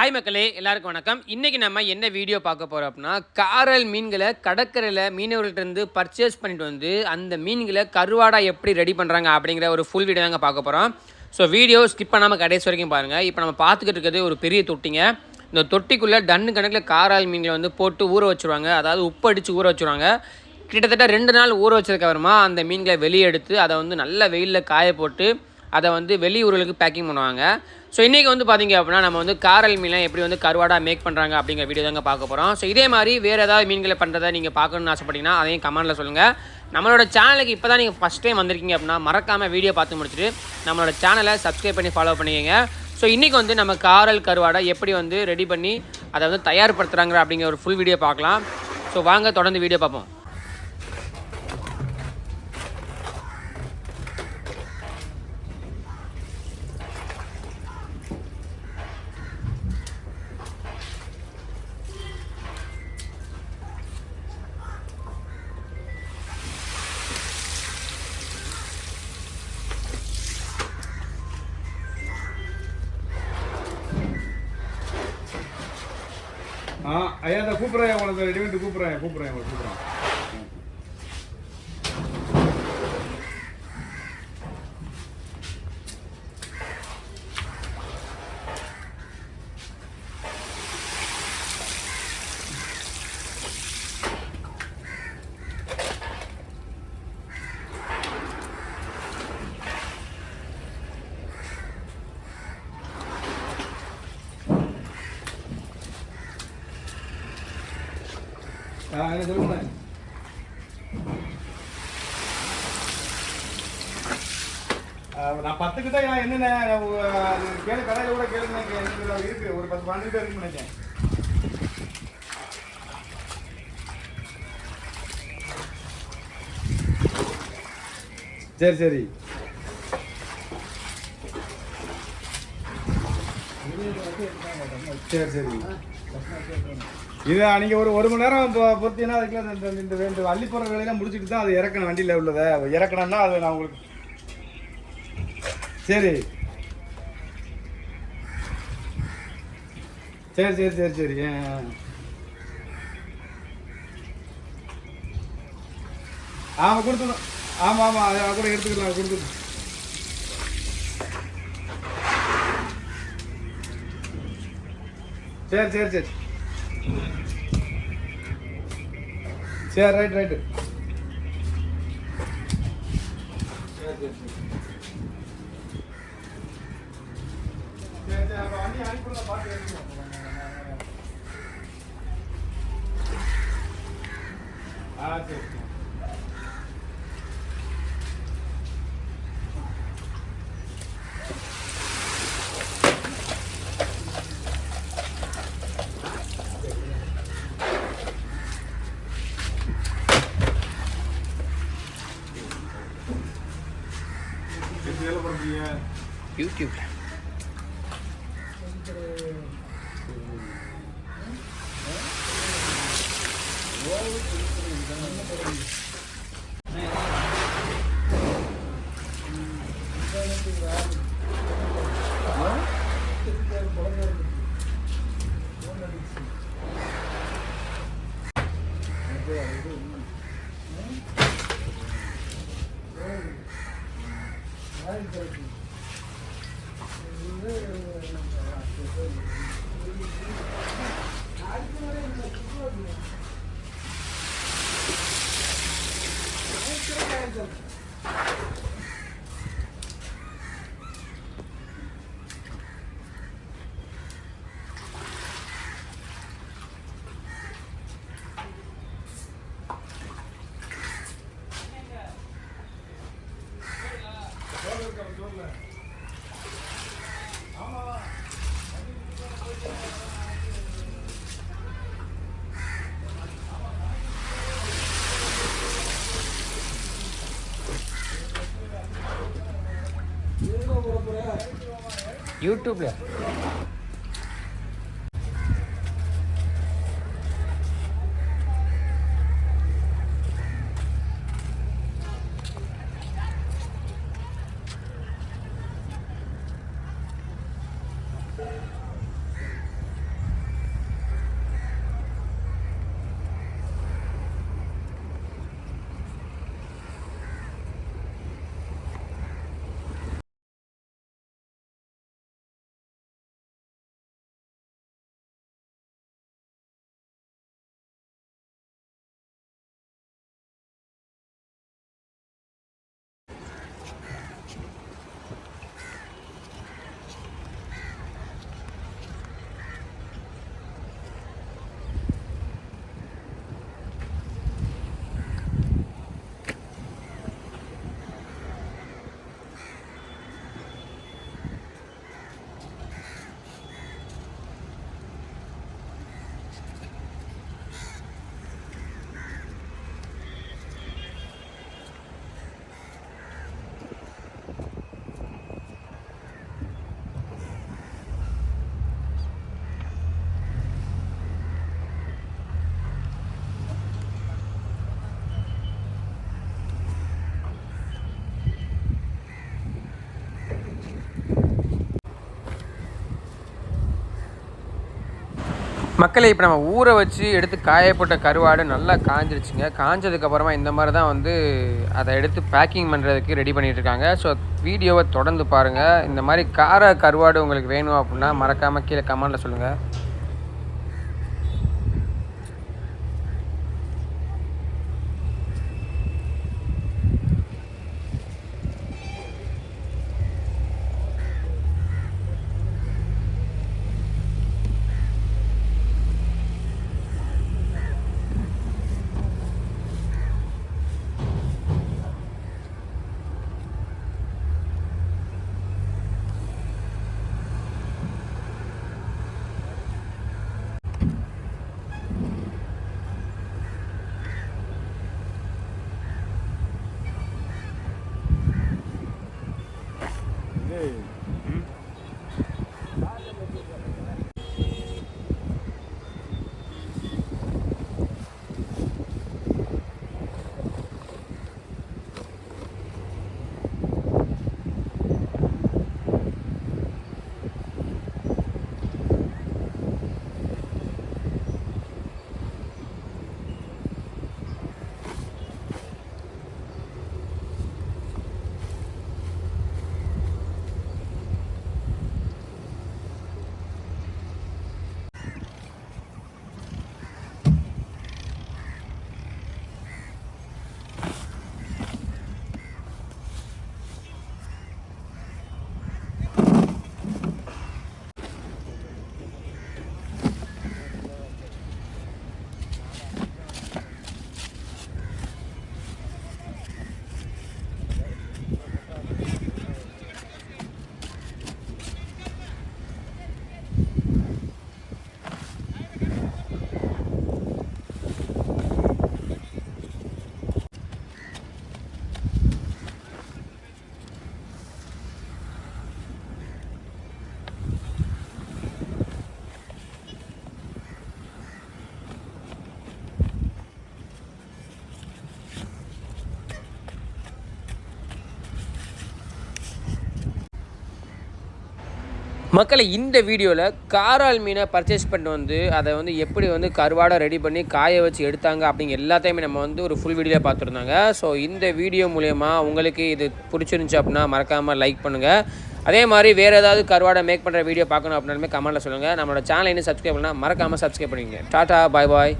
Hi மக்களே. எல்லாருக்கும் வணக்கம். இன்றைக்கி நம்ம என்ன வீடியோ பார்க்க போகிறோம் அப்படின்னா காரல் மீன்களை கடற்கரையில் மீனவர்கள்ட்டருந்து பர்ச்சேஸ் பண்ணிட்டு வந்து அந்த மீன்களை கருவாடாக எப்படி ரெடி பண்ணுறாங்க அப்படிங்கிற ஒரு ஃபுல் வீடியோ தாங்க பார்க்க போகிறோம் ஸோ வீடியோ ஸ்கிப் பண்ணாமல் கடைசி வரைக்கும் பாருங்கள் இப்போ நம்ம பார்த்துக்கிட்டு இருக்கிறது ஒரு பெரிய தொட்டிங்க. இந்த தொட்டிக்குள்ளே டன்னு கணக்கில் காரால் மீன்களை வந்து போட்டு ஊற வச்சுருவாங்க. அதாவது உப்பு அடித்து ஊற வச்சுருவாங்க. கிட்டத்தட்ட ரெண்டு நாள் ஊற வச்சதுக்கப்புறமா அந்த மீன்களை வெளியே எடுத்து அதை வந்து நல்ல வெயிலில் காய போட்டு அதை வந்து வெளியூர்களுக்கு பேக்கிங் பண்ணுவாங்க. ஸோ இன்றைக்கி வந்து பார்த்தீங்க அப்படின்னா நம்ம வந்து காரல் மீனை எப்படி வந்து கருவாடாக மேக் பண்ணுறாங்க அப்படிங்கிற வீடியோ தாங்க பார்க்க போகிறோம் ஸோ இதே மாதிரி வேறு ஏதாவது மீன்களை பண்ணுறதை நீங்கள் பார்க்கணுன்னு ஆசைப்பட்டீங்கன்னா அதையும் கமெண்டில் சொல்லுங்கள் நம்மளோட சேனலுக்கு இப்போ தான் நீங்கள் ஃபஸ்ட் டைம் வந்திருக்கீங்க அப்படின்னா மறக்காமல் வீடியோ பார்த்து முடிச்சுட்டு நம்மளோட சேனலை சப்ஸ்கிரைப் பண்ணி ஃபாலோ பண்ணிக்கோங்க. ஸோ இன்றைக்கி வந்து நம்ம காரல் கருவாடை எப்படி வந்து ரெடி பண்ணி அதை வந்து தயார்படுத்துகிறாங்க அப்படிங்கிற ஒரு ஃபுல் வீடியோ பார்க்கலாம். ஸோ வாங்க தொடர்ந்து வீடியோ பார்ப்போம். ஐயா இந்த கூப்பிட்றேன் உங்களுக்கு ரெடிமேட் கூப்பிட்றேன் கூப்பிட்றேன் உங்களுக்கு கூப்பிட்றேன். நான் பத்துக்கு தான் என்னென்ன அது கேளு கடையில் கூட கேளுங்க எனக்கு இருக்கு. ஒரு பத்து பன்னெண்டு பேர் இருக்குன்னு நினைக்கிறேன். சரி சரி. சரி சரி இது அன்றைக்கி ஒரு ஒரு மணி நேரம் இப்போ பொறுத்தீங்கன்னா அதுக்குள்ள இந்த- இந்த இந்த அள்ளி போகிற வேலையெல்லாம் முடிச்சுட்டு தான் அது இறக்கணும் வண்டியில் உள்ளதை. இறக்கணும்னா அது நான் உங்களுக்கு சரி. சரி சரி சரி சரி. ஆமாம் கொடுத்துடும் ஆமாம் ஆமாம் அதை கூட எடுத்துக்கலாம் கொடுத்துடும் சரி சரி சரி. சரி ரைட் ரைட்டு சரி சரி. சரி சரி சரி அப்போ வண்டி Right, பார்த்து மக்களை இப்போ நம்ம ஊற வச்சு எடுத்து காயப்பட்ட கருவாடு நல்லா காஞ்சிருச்சுங்க. காஞ்சதுக்கப்புறமா இந்த மாதிரி தான் வந்து அதை எடுத்து பேக்கிங் பண்ணுறதுக்கு ரெடி பண்ணிகிட்ருக்காங்க இருக்காங்க. ஸோ வீடியோவை தொடர்ந்து பாருங்கள் இந்த மாதிரி கார கருவாடு உங்களுக்கு வேணும் அப்படின்னா மறக்காமல் கீழே கமெண்டில் சொல்லுங்கள் மக்களை இந்த வீடியோவில் காரால் மீனை பர்ச்சேஸ் பண்ணிட்டு வந்து அதை வந்து எப்படி வந்து கருவாடை ரெடி பண்ணி காய வச்சு எடுத்தாங்க அப்படிங்க எல்லாத்தையுமே நம்ம வந்து ஒரு ஃபுல் வீடியோவில் பார்த்துருந்தாங்க. ஸோ இந்த வீடியோ மூலயமா உங்களுக்கு இது பிடிச்சிருந்துச்சி அப்படின்னா மறக்காமல் லைக் பண்ணுங்கள் அதே மாதிரி வேறு ஏதாவது கருவாடை மேக் பண்ணுற வீடியோ பார்க்கணும் அப்படின்னாலுமே கமெண்ட்டில் சொல்லுங்கள் நம்மளோட சேனலை இன்னும் சப்ஸ்கிரைப் பண்ணால் மறக்காமல் சப்ஸ்கிரைப் பண்ணிங்க டாட்டா பாய் பாய்